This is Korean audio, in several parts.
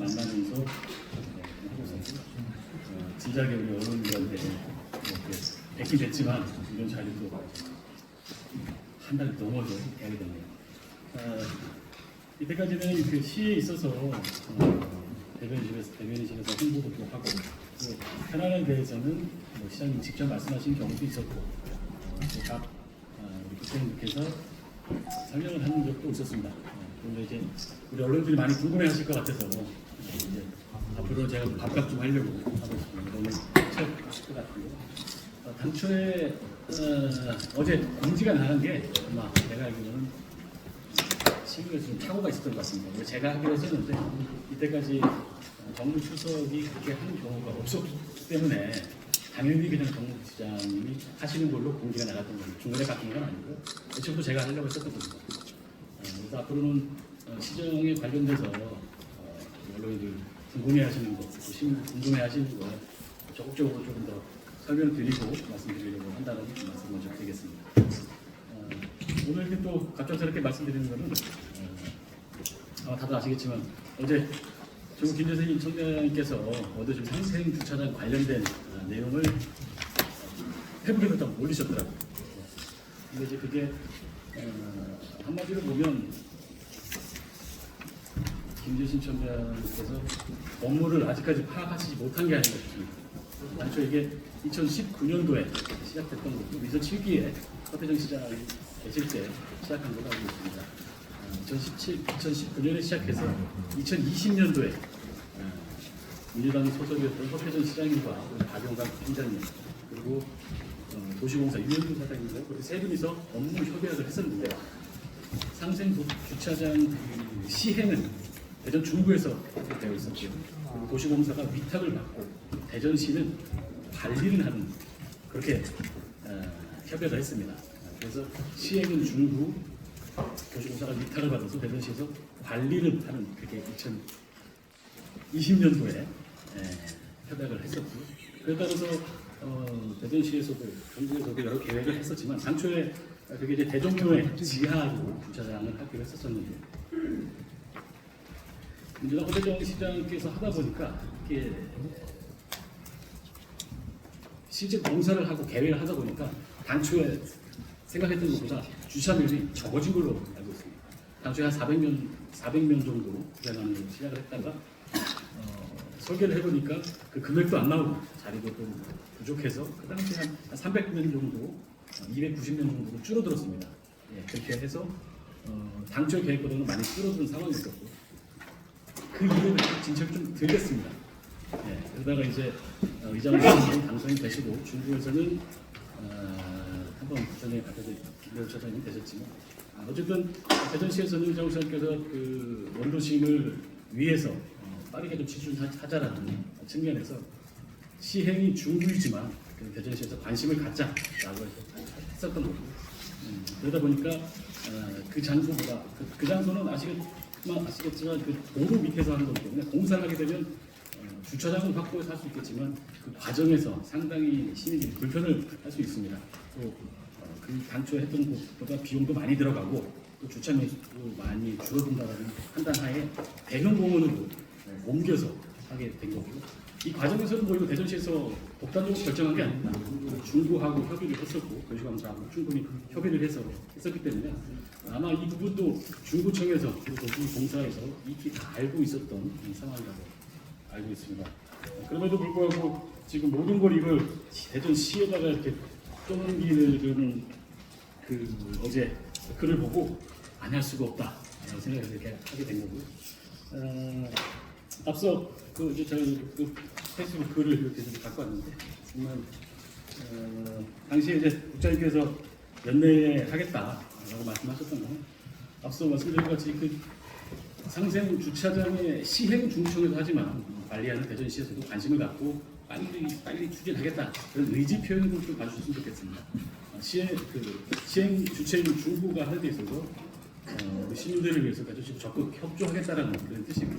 만나면서 어, 진작에 우리 어른들한테 이렇게 뵙긴 됐지만 이런 자리도 한 달 넘어서 하게 됐네요. 아, 이때까지는 그 시에 있어서 어, 대변인실에서 대변인실에서 홍보도 또 하고 또 현안에 대해서는 뭐 시장님 직접 말씀하신 경우도 있었고 어, 또각 어, 우리 국회의원님께서 설명을 하는 적도 있었습니다. 어, 그런데 이제 우리 언론들이 많이 궁금해하실 것 같아서 어, 이제 앞으로 제가 밥값 좀 하려고 하고 있습니다. 너무 채우실 것 같고요. 어, 당초에 어, 제 공지가 나간 게 아마 내가 알기로는 실무에서 좀 착오가 있었던 것 같습니다. 제가 하기로 했었는데 이때까지 어, 정부 추석이 그렇게 하는 경우가 없었기 때문에 당연히 그냥 정무부시장님이 하시는 걸로 공지가 나갔던 거예요. 중간에 바뀐 건 아니고 애초부터 제가 하려고 했었던 겁니다. 어, 그래서 앞으로는 어, 시정에 관련돼서 어, 언론인들 궁금해하시는 시민 궁금해하시는 거 적극적으로 조금 더 설명드리고 말씀드리려고 한다는 말씀 먼저 드리겠습니다. 어, 오늘 이렇게 또 갑작스럽게 말씀드리는 거는 어, 아마 다들 아시겠지만 어제 조국 김재생 청장님께서 어제 좀 상생 주차장 관련된 어, 내용을 페북에서 좀 올리셨더라고요. 근데 이제 그게 어, 한마디로 보면 김재신 청장께서 업무를 아직까지 파악하지 못한 게 아닌가 싶습니다. 당초 이게 2019년도에 시작됐던 거고 미선 7기에 서태정 시장이 계실 때 시작한 알고 있습니다. 어, 2017, 2019년에 시작해서 2020년도에 어, 민주당 소속이었던 서태정 시장님과 박용관 팀장님 그리고 어, 도시공사 유현준 사장님과 그렇게 세 분이서 업무 협약을 했었는데 상생 도- 주차장 그 시행은 대전 중구에서 되어. 그리고 도시공사가 위탁을 받고 대전시는 관리를 하는 그렇게 어, 협약을 했습니다. 그래서 시행은 중구, 도시공사가 위탁을 받아서 대전시에서 관리를 하는 그게 2020년도에 협약을 했었고요. 그에 따라서 어, 대전시에서도 중구에서도 여러 계획을 했었지만 당초에 그게 이제 대종로의 지하로 주차장을 하기로 했었었는데 민주당 허대정 시장께서 하다 보니까 이게 실제 공사를 하고 계획을 하다 보니까 당초에 생각했던 것보다 주차면이 적어진 걸로 알고 있습니다. 당초에 한 400명, 400명 정도 주차장을 시작을 했다가 어, 설계를 해보니까 그 금액도 안 나오고 자리도 좀 부족해서 그 당시에 한 300명 정도, 290명 정도로 줄어들었습니다. 예, 그렇게 해서 어, 당초 계획보다는 많이 줄어든 상황이었고 그 이후에 진척이 좀 들겠습니다. 예, 그러다가 이제 어, 이장님 당선이 되시고 중국에서는 어, 한번 부천에 가셔서 김대우 차장님 되셨지만 아, 어쨌든 대전시에서는 이장우 시장께서 그 원도심을 위해서 어, 빠르게 좀 치준하자라는 측면에서 시행이 중구이지만 그 대전시에서 관심을 갖자라고 했었던 거고 음, 그러다 보니까 어, 그 장소보다 그, 그 장소는 아시겠지만 아시겠지만 그 도로 밑에서 하는 거기 때문에 공사를 하게 되면 어, 주차장을 확보해서 할 수 있겠지만 그 과정에서 상당히 시민들이 불편을 할 수 있습니다. 또 어, 그 당초에 했던 것보다 비용도 많이 들어가고 또 주차 면수도 많이 줄어든다는 판단 하에 대형 공원으로 어, 옮겨서 하게 된 거고요. 이 과정에서는 뭐 이거 대전시에서 독단적으로 결정한 게 아닙니다. 중구하고 협의를 했었고 도시광사하고 충분히 협의를 해서 했었기 때문에 아마 이 부분도 중구청에서 그리고 도시공사에서 익히 다 알고 있었던 상황이라고 알고 있습니다. 그럼에도 불구하고 지금 모든 걸 이걸 대전시에다가 이렇게 떠넘기는 그 어제 글을 보고 안 할 수가 없다라고 생각해서 이렇게 하게 된 거고요. 어, 앞서 그 이제 저희 그 페이스북 글을 이렇게 좀 갖고 왔는데 정말 어, 당시에 이제 국장님께서 연내에 하겠다라고 말씀하셨던 거는 앞서 말씀드린 것 같이 그 상생 주차장의 시행 중구청에서 하지만 관리하는 대전시에서도 관심을 갖고 빨리 빨리 추진하겠다 그런 의지 표현을 좀 봐주셨으면 좋겠습니다. 어, 시행 그 시행 주체인 중구가 하는 데 있어서 어, 시민들을 위해서 가지고 적극 협조하겠다라는 그런 뜻이고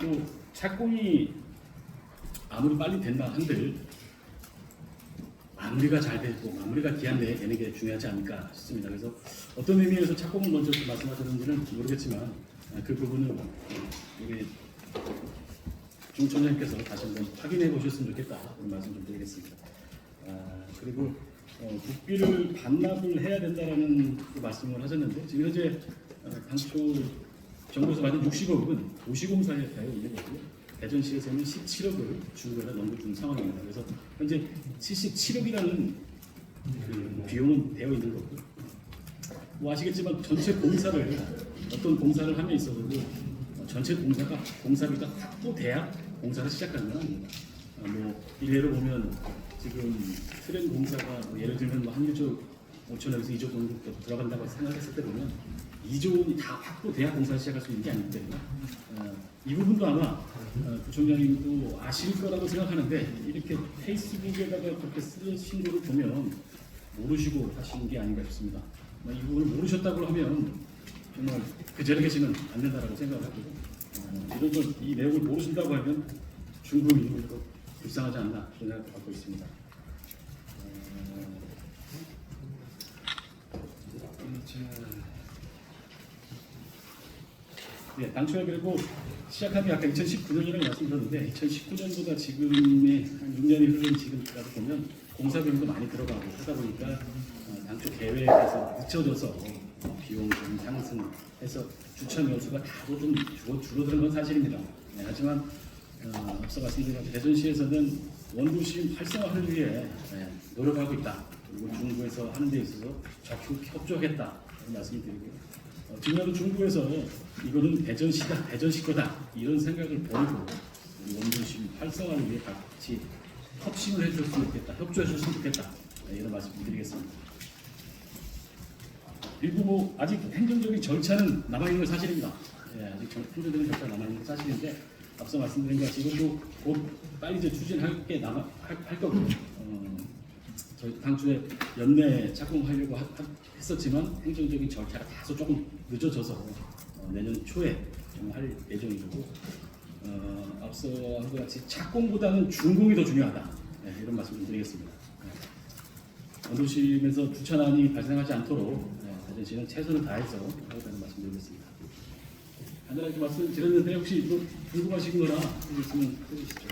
또 착공이 아무리 빨리 된다 한들 마무리가 잘 되고 마무리가 기한 내에 되는 게 중요하지 않을까 싶습니다. 그래서 어떤 의미에서 착공을 먼저 말씀하셨는지는 모르겠지만 아, 그 부분은 어, 우리 중청장님께서 다시 한번 확인해 보셨으면 좋겠다 그런 말씀 좀 드리겠습니다. 아, 그리고 어, 국비를 반납을 해야 된다라는 그 말씀을 하셨는데 지금 현재 어, 당초 정부에서 받은 60억은 도시공사에 되어 있는 거고요. 대전시에서는 17억을 중국에다 넘겨 준 상황입니다. 그래서 현재 77억이라는 그 비용은 되어 있는 거고요. 뭐 아시겠지만 전체 공사를 어떤 공사를 함에 있어서도 전체 공사가 공사비가 확보돼야 공사를 시작하는 건 아닙니다. 아, 뭐 일례로 보면 지금 트렌 공사가 뭐 예를 들면 뭐한 1조 5천억에서 2조 정도 들어간다고 생각했을 때 보면 2조 원이 다 확보돼야 공사를 시작할 수 있는 게 때문에 어, 이 부분도 아마 어, 부총장님도 아실 거라고 생각하는데 이렇게 페이스북에다가 그렇게 쓰신 거를 보면 모르시고 하신 게 아닌가 싶습니다. 뭐이 부분을 모르셨다고 하면 정말 그 자리에 계시면 안 된다라고 생각하고 어, 이런 걸이 내용을 모르신다고 하면 중국인이 더 불쌍하지 않나 그런 생각을 갖고 있습니다. 어, 자, 네, 당초에 그리고 시작한 게 아까 2019년이라고 말씀드렸는데 2019년보다 지금의 한 6년이 흐른 지금까지 보면 공사 비용도 많이 들어가고 하다 보니까 어, 당초 계획에서 늦춰져서 어, 비용 좀 상승해서 주차 여수가 다도 좀 줄어, 줄어드는 건 사실입니다. 네, 하지만 어, 앞서 말씀드린 대전시에서는 원도심 활성화를 위해 네, 노력하고 있다. 그리고 중부에서 하는 데 있어서 적극 협조하겠다. 이런 말씀을 드리고요. 어, 지금도 중국에서 이거는 대전시다, 대전시 거다 이런 생각을 버리고 원도심 활성화를 위해 같이 협심을 해줬으면 좋겠다, 협조해줬으면 좋겠다 네, 이런 말씀 드리겠습니다. 그리고 뭐 아직 행정적인 절차는 남아 있는 건 사실입니다. 예, 아직 정- 행정적인 절차 남아 있는 건 사실인데 앞서 말씀드린 것 같이 이것도 곧 빨리 이제 추진할 게 남아 할, 할 거고요. 어, 저희 당초에 연내 착공하려고 하- 하- 했었지만 행정적인 절차가 다소 조금 늦어져서 어, 내년 초에 좀할 예정이고 어, 앞서 한 것 같이 착공보다는 준공이 더 중요하다 네, 이런 말씀 을 드리겠습니다. 네. 원도심에서 주차난이 발생하지 않도록 네, 대전시는 최선을 다해서 하겠다는 말씀드리겠습니다. 간단하게 말씀드렸는데 혹시 또 궁금하신 거나 있으면 해주시죠.